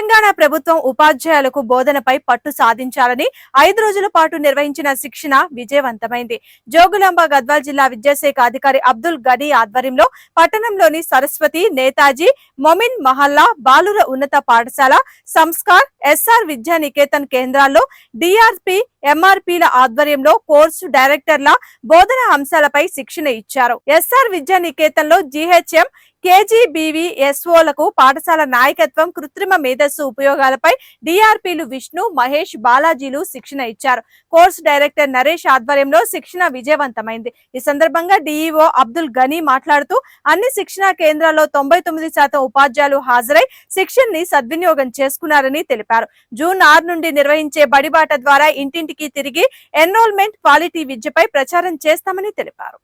తెలంగాణ ప్రభుత్వం ఉపాధ్యాయులకు బోధనపై పట్టు సాధించాలని ఐదు రోజుల పాటు నిర్వహించిన శిక్షణ విజయవంతమైంది. జోగులాంబ గద్వాల్ జిల్లా విద్యాశాఖ అధికారి అబ్దుల్ గనీ ఆధ్వర్యంలో పట్టణంలోని సరస్వతి నేతాజీ మొమిన్ మహల్లా బాలుర ఉన్నత పాఠశాల సంస్కార్ ఎస్ఆర్ విద్యా నికేతన్ కేంద్రాల్లో డిఆర్పి ఎంఆర్పిల ఆధ్వర్యంలో కోర్సు డైరెక్టర్ల బోధన అంశాలపై శిక్షణ ఇచ్చారు. ఎస్ఆర్ విద్యా నికేతన్లో జిహెచ్ఎం కేజీబీవీ ఎస్ఓలకు పాఠశాల నాయకత్వం కృత్రిమ మేధస్సు ఉపయోగాలపై డిఆర్పీలు విష్ణు మహేష్ బాలాజీలు శిక్షణ ఇచ్చారు. కోర్సు డైరెక్టర్ నరేష్ ఆధ్వర్యంలో శిక్షణ విజయవంతమైంది. ఈ సందర్భంగా డిఈఓ అబ్దుల్ గనీ మాట్లాడుతూ అన్ని శిక్షణా కేంద్రాల్లో తొంభై తొమ్మిది శాతం ఉపాధ్యాయులు హాజరై శిక్షణని సద్వినియోగం చేసుకున్నారని తెలిపారు. జూన్ ఆరు నుండి నిర్వహించే బడిబాట ద్వారా ఇంటింటికి తిరిగి ఎన్రోల్మెంట్ క్వాలిటీ విద్యపై ప్రచారం చేస్తామని తెలిపారు.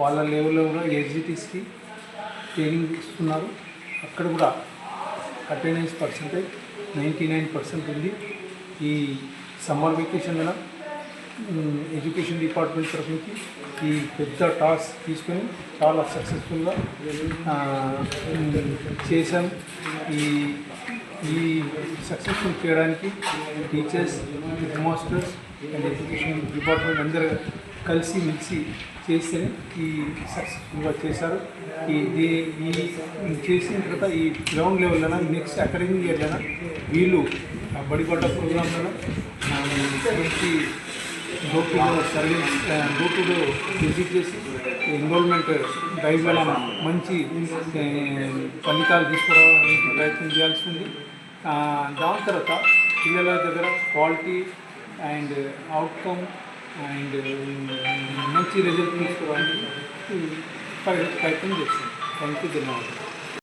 వాళ్ళ లెవెల్లో కూడా ఎగ్జిటీస్కి ట్రైనింగ్ ఇస్తున్నారు. అక్కడ కూడా attendance percentage ninety nine percent ఉంది. ఈ సమ్మర్ వెకేషన్లో ఎడ్యుకేషన్ డిపార్ట్మెంట్ తరఫు నుంచి ఈ పెద్ద టాస్క్ తీసుకొని చాలా సక్సెస్ఫుల్గా చేశాం. ఈ ఈ సక్సెస్ఫుల్ చేయడానికి teachers head masters and education department అందరూ కలిసి మెలిసి చేస్తేనే ఈ సక్సెస్ఫుల్గా చేశారు. ఈ ఈ చేసిన తర్వాత ఈ గ్రౌండ్ లెవెల్లో నెక్స్ట్ అకాడమిక్ ఇయర్లో వీళ్ళు బడిగొడ్డ బడిపడ్డ ప్రోగ్రాంలో మంచి డోర్ సర్వీస్ డోర్ విజిట్ చేసి ఎన్రోల్మెంట్ డ్రైవ్లో మంచి ఫలితాలు తీసుకురావడానికి ప్రయత్నం చేయాల్సి ఉంది. దాని తర్వాత పిల్లల దగ్గర క్వాలిటీ అండ్ అవుట్కమ్ అండ్ మంచి రిజల్ట్ తీసుకురావడానికి ప్రయత్నం చేస్తుంది థ్యాంక్ యూ ధన్యవాదాలు